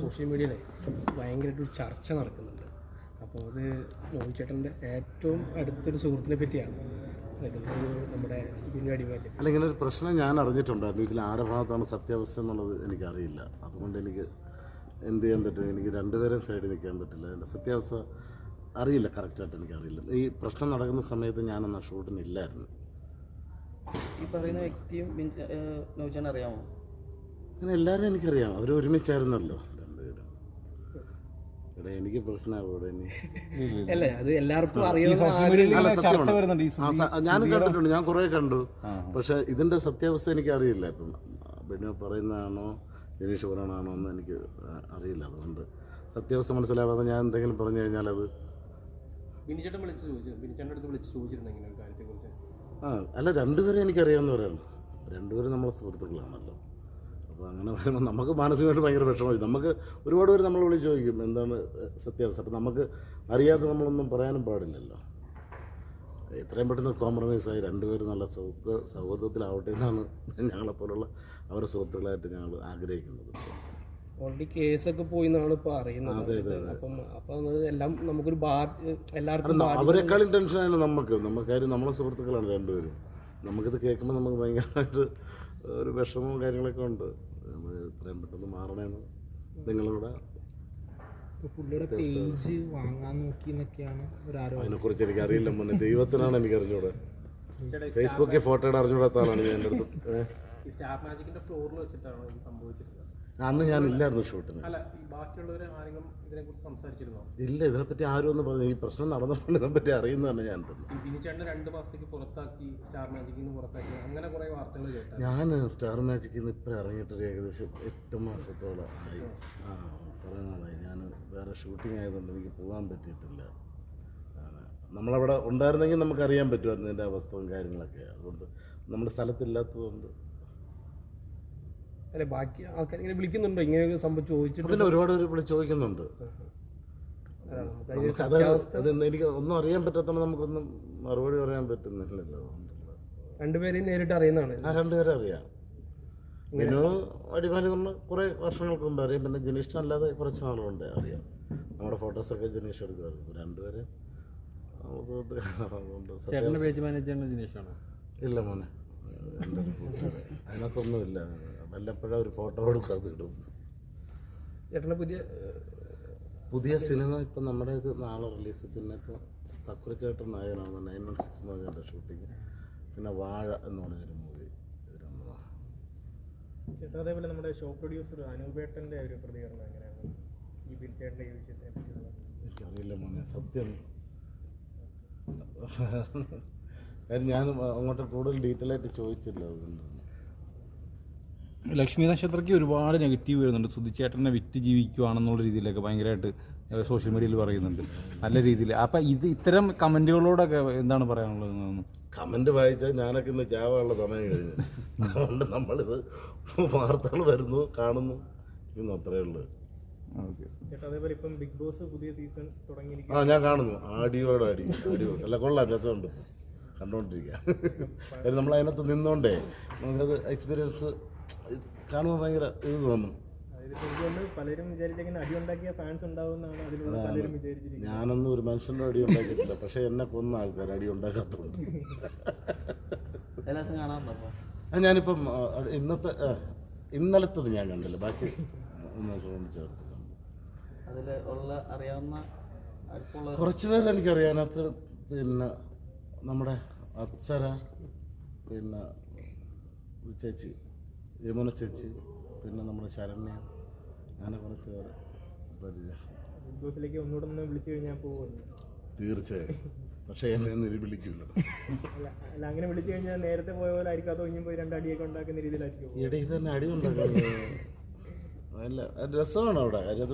Social മീഡിയയിലെ ഭയങ്കരമായിട്ട് ഒരു ചർച്ച നടക്കുന്നുണ്ട്. അപ്പോൾ അത് മോഹിച്ചേട്ടന്റെ ഏറ്റവും അടുത്തൊരു സുഹൃത്തിനെ പറ്റിയാണ്. നമ്മുടെ ബിനു അടിമാലി. അല്ല ഇങ്ങനെ ഒരു പ്രശ്നം ഞാൻ അറിഞ്ഞിട്ടുണ്ടായിരുന്നു. ഇതിൽ ആരുടെ ഭാഗത്താണ് സത്യാവസ്ഥ എന്നുള്ളത് എനിക്കറിയില്ല. അതുകൊണ്ട് എനിക്ക് എന്ത് ചെയ്യാൻ പറ്റും? എനിക്ക് രണ്ടുപേരും സൈഡിൽ നിൽക്കാൻ പറ്റില്ല. അതിന്റെ സത്യാവസ്ഥ അറിയില്ല. കറക്റ്റായിട്ട് എനിക്കറിയില്ല. ഈ പ്രശ്നം നടക്കുന്ന സമയത്ത് ഞാനന്ന് ഷൂട്ടിന് ഇല്ലായിരുന്നു. ഈ പറയുന്ന വ്യക്തിയും അറിയാമോ? അങ്ങനെ എല്ലാവരും എനിക്കറിയാം. അവർ ഒരുമിച്ചായിരുന്നല്ലോ. എടാ എനിക്ക് പ്രശ്നമാകും ഇവിടെ ഇനി. അല്ലേ അത് എല്ലാവർക്കും അറിയാവുന്ന ആരും അല്ല ചർച്ച സത്യമാണ്. വരുന്നുണ്ട് ഈ ആ, സ- ഞാൻ കണ്ടിട്ടുണ്ട് ഞാൻ കുറേ കണ്ടു. പക്ഷെ ഇതിന്റെ സത്യാവസ്ഥ എനിക്ക് അറിയില്ല ഇപ്പം ബെന്നി പറയുന്നതാണോ ജനീഷ് പറയണതാണോ എന്ന് എനിക്ക് അറിയില്ല. അതുകൊണ്ട് സത്യാവസ്ഥ മനസ്സിലാവാതെ ഞാൻ എന്തെങ്കിലും പറഞ്ഞു കഴിഞ്ഞാൽ അത് ബിനിച്ചേട്ടൻ വിളിച്ച് ചോദിച്ചു. ബിനിച്ചേട്ടന്റെ അടുത്ത് വിളിച്ച് ചോദിച്ചിരുന്നു ഇങ്ങനെ ഒരു കാര്യത്തെക്കുറിച്ച്? ആ അല്ല രണ്ടുപേരും എനിക്കറിയാവുന്നവരാണ്. രണ്ടുപേരും നമ്മളെ സുഹൃത്തുക്കളാണല്ലോ. അപ്പോൾ അങ്ങനെ പറയുമ്പോൾ നമുക്ക് മാനസികമായിട്ട് ഭയങ്കര വിഷമമായി. നമുക്ക് ഒരുപാട് പേര് നമ്മൾ വിളിച്ച് ചോദിക്കും എന്താണ് സത്യാവസ്ഥ? അപ്പം നമുക്ക് അറിയാതെ നമ്മളൊന്നും പറയാനും പാടില്ലല്ലോ. എത്രയും പെട്ടെന്ന് കോംപ്രമൈസ് ആയി രണ്ടുപേരും നല്ല സൗഹൃദ സൗഹൃദത്തിലാവട്ടെ എന്നാണ് ഞങ്ങളെപ്പോലുള്ള അവരുടെ സുഹൃത്തുക്കളായിട്ട് ഞങ്ങൾ ആഗ്രഹിക്കുന്നത്. ഓൾറെഡി കേസൊക്കെ പോയി എന്നാണ് ഇപ്പോൾ അറിയുന്നത്. അപ്പം അപ്പം എല്ലാം നമുക്കൊരു ബാ എല്ലാവർക്കും അവരെക്കാളും ടെൻഷനാണ് നമുക്ക് നമുക്ക് കാര്യം നമ്മളെ സുഹൃത്തുക്കളാണ് രണ്ടുപേരും. നമുക്കിത് കേൾക്കുമ്പോൾ നമുക്ക് ഭയങ്കരമായിട്ട് ഒരു വിഷമവും കാര്യങ്ങളൊക്കെ ഉണ്ട്. നമ്മൾ എത്രയും പെട്ടെന്ന് മാറണേന്ന് നിങ്ങളുടെ പുള്ളിയുടെ പേജ് വാങ്ങാൻ നോക്കി എന്നൊക്കെയാണ് അതിനെക്കുറിച്ച് എനിക്ക് അറിയില്ല മുന്നേ ദൈവത്തിനാണ് എനിക്ക് അറിഞ്ഞൂടെ. ഫേസ്ബുക്കിൽ ഫോട്ടോയുടെ അറിഞ്ഞൂടാത്ത ആളാണ് ഞാൻ എന്റെ അടുത്ത്. സ്റ്റാർ മാജിക്കിന്റെ ഫ്ലോറിൽ വെച്ചിട്ടാണ് ഇത് സംഭവിച്ചിരുന്നത് അന്ന് ഞാൻ ഇല്ലായിരുന്നു ഷൂട്ടിന് ഇല്ല ഇതിനെപ്പറ്റി ആരും ഒന്നും പറഞ്ഞു ഈ പ്രശ്നം നടന്നപ്പോൾ ഇതിനെപ്പറ്റി അറിയുന്നതാണ് ഞാൻ തന്നെ. ഞാൻ സ്റ്റാർ മാജിക്കിൽ നിന്ന് ഇപ്പം ഇറങ്ങിയിട്ട് ഏകദേശം എട്ട് മാസത്തോളം ആയി. ആ കുറേ നാളായി. ഞാൻ വേറെ ഷൂട്ടിംഗ് ആയതുകൊണ്ട് എനിക്ക് പോകാൻ പറ്റിയിട്ടില്ല. നമ്മളവിടെ ഉണ്ടായിരുന്നെങ്കിൽ നമുക്കറിയാൻ പറ്റുമായിരുന്നു എന്റെ അവസ്ഥയും കാര്യങ്ങളൊക്കെ. അതുകൊണ്ട് നമ്മുടെ സ്ഥലത്തില്ലാത്തതുകൊണ്ട് അല്ലെ ബാക്കി ആൾക്കാർ ഇങ്ങനെ വിളിക്കുന്നുണ്ടോ? ഇങ്ങനെ സംഭവം ചോദിച്ചിട്ട് പിന്നെ ഒരുപാട് പേര് ഇവിടെ ചോദിക്കുന്നുണ്ട്. എനിക്ക് ഒന്നും അറിയാൻ പറ്റാത്തതുകൊണ്ട് നമുക്കൊന്നും മറുപടി പറയാൻ പറ്റുന്നില്ലല്ലോ. രണ്ടുപേരെയും നേരിട്ട് അറിയുന്നതാണ്. ആ രണ്ടുപേരെ അറിയാം. വിനു അടിമാലി നമ്മൾ കുറേ വർഷങ്ങൾക്ക് മുമ്പ് അറിയാം. പിന്നെ ജനീഷിനെ അല്ലാതെ കുറച്ച് നാളുകൊണ്ട് അറിയാം. നമ്മുടെ ഫോട്ടോസൊക്കെ ജനീഷ് എടുക്കുമായിരുന്നു രണ്ടുപേരെ പേജ് മാനേജറിന് ജിനേഷാണോ ഇല്ല മോനെ. അതിനകത്തൊന്നുമില്ല. വല്ലപ്പോഴും ഒരു ഫോട്ടോ കൊടുക്കും അത് ഇടും ചേട്ടന്റെ പുതിയ പുതിയ സിനിമ ഇപ്പം നമ്മുടെ ഇത് നാളെ റിലീസ് പിന്നെ ഇപ്പോൾ തക്കുറിച്ചേട്ടൻ നായകനാണ് നയൻ വൺ സിക്സ് എന്ന് പറഞ്ഞ ഷൂട്ടിങ് പിന്നെ വാഴ എന്ന് പറഞ്ഞൊരു മൂവി ചേട്ടാ അതേപോലെ നമ്മുടെ ഷോ പ്രൊഡ്യൂസർ അനൂപേട്ടന്റെ ഒരു പ്രതികരണം എങ്ങനെയാണ്? ഈ ബിൻചേട്ടന്റെ ഈ വിഷയത്തെ എനിക്കറിയില്ല മോനെ സത്യം. കാര്യം ഞാൻ അങ്ങോട്ട് കൂടുതൽ ഡീറ്റെയിൽ ആയിട്ട് ചോദിച്ചില്ല അതുകൊണ്ടാണ് ലക്ഷ്മി നക്ഷത്രയ്ക്ക് ഒരുപാട് നെഗറ്റീവ് വരുന്നുണ്ട്. സുധിച്ചേട്ടനെ വിറ്റ് ജീവിക്കുവാണെന്നുള്ള രീതിയിലൊക്കെ ഭയങ്കരമായിട്ട് സോഷ്യൽ മീഡിയയിൽ പറയുന്നുണ്ട്. നല്ല രീതിയിൽ. അപ്പം ഇത് ഇത്തരം കമന്റുകളോടൊക്കെ എന്താണ് പറയാനുള്ളത് കമന്റ് വായിച്ചാൽ ഞാനൊക്കെ ഇന്ന് ചാവാനുള്ള സമയം കഴിഞ്ഞു. അതുകൊണ്ട് നമ്മളിത് വാർത്തകൾ വരുന്നു കാണുന്നു. ഇന്ന് അത്രയേ ഉള്ളൂ. ഓക്കെ. ചേട്ടാ അതേപോലെ ബിഗ് ബോസ് പുതിയ സീസൺ തുടങ്ങിയിരിക്കും ആ ഞാൻ കാണുന്നു. ആടിയോട് ആഡിയോ അടിയോ അല്ല കൊള്ളാം രസമുണ്ട്. കണ്ടുകൊണ്ടിരിക്കുക നമ്മൾ അതിനകത്ത് നിന്നോണ്ടേ. നമുക്കത് എക്സ്പീരിയൻസ് കാണുമ്പോൾ ഭയങ്കര ഇത് തോന്നും. പലരും വിചാരിച്ചെങ്ങനെ ഫാൻസ് ഉണ്ടാവുമെന്നാണ് അതിലൂടെ പലരും വിചാരിച്ചിരിക്കുന്നത്. ഞാനൊന്നും ഒരു മനുഷ്യന്റെ അടി ഉണ്ടാക്കിയിട്ടില്ല. പക്ഷേ എന്നെ കൊന്ന ആൾക്കാർ അടി ഉണ്ടാക്കാത്തോണ്ട്. എല്ലാ ദിവസം കാണാറുണ്ടോ ഞാനിപ്പം ഇന്നത്തെ ഇന്നലത്തത് ഞാൻ കണ്ടില്ല. ബാക്കി ഒന്ന് അതിൽ ഉള്ള അറിയാവുന്ന അടുപ്പുള്ള കുറച്ച് പേര് എനിക്കറിയാനകത്ത് പിന്നെ നമ്മുടെ അപ്സര പിന്നെ ചേച്ചി. യമുന ചേച്ചി പിന്നെ നമ്മുടെ ശരണ്യ അങ്ങനെ കുറച്ച് പേര് ബിഗ് ഒന്നുകൂടെ ഒന്ന് വിളിച്ചു കഴിഞ്ഞാൽ പോകുമല്ലോ തീർച്ചയായും. പക്ഷേ എന്നെ ഒന്നും വിളിക്കില്ല അല്ല അങ്ങനെ വിളിച്ചു കഴിഞ്ഞാൽ നേരത്തെ പോയ പോലെ ആയിരിക്കും അതോ ഇനിയും പോയി രണ്ടടിയൊക്കെ ഉണ്ടാക്കുന്ന രീതിയിലായിരിക്കും ഇടയിൽ തന്നെ അടി ഉണ്ടാക്കുന്നത്. അല്ല രസമാണ് അവിടെ. കാര്യം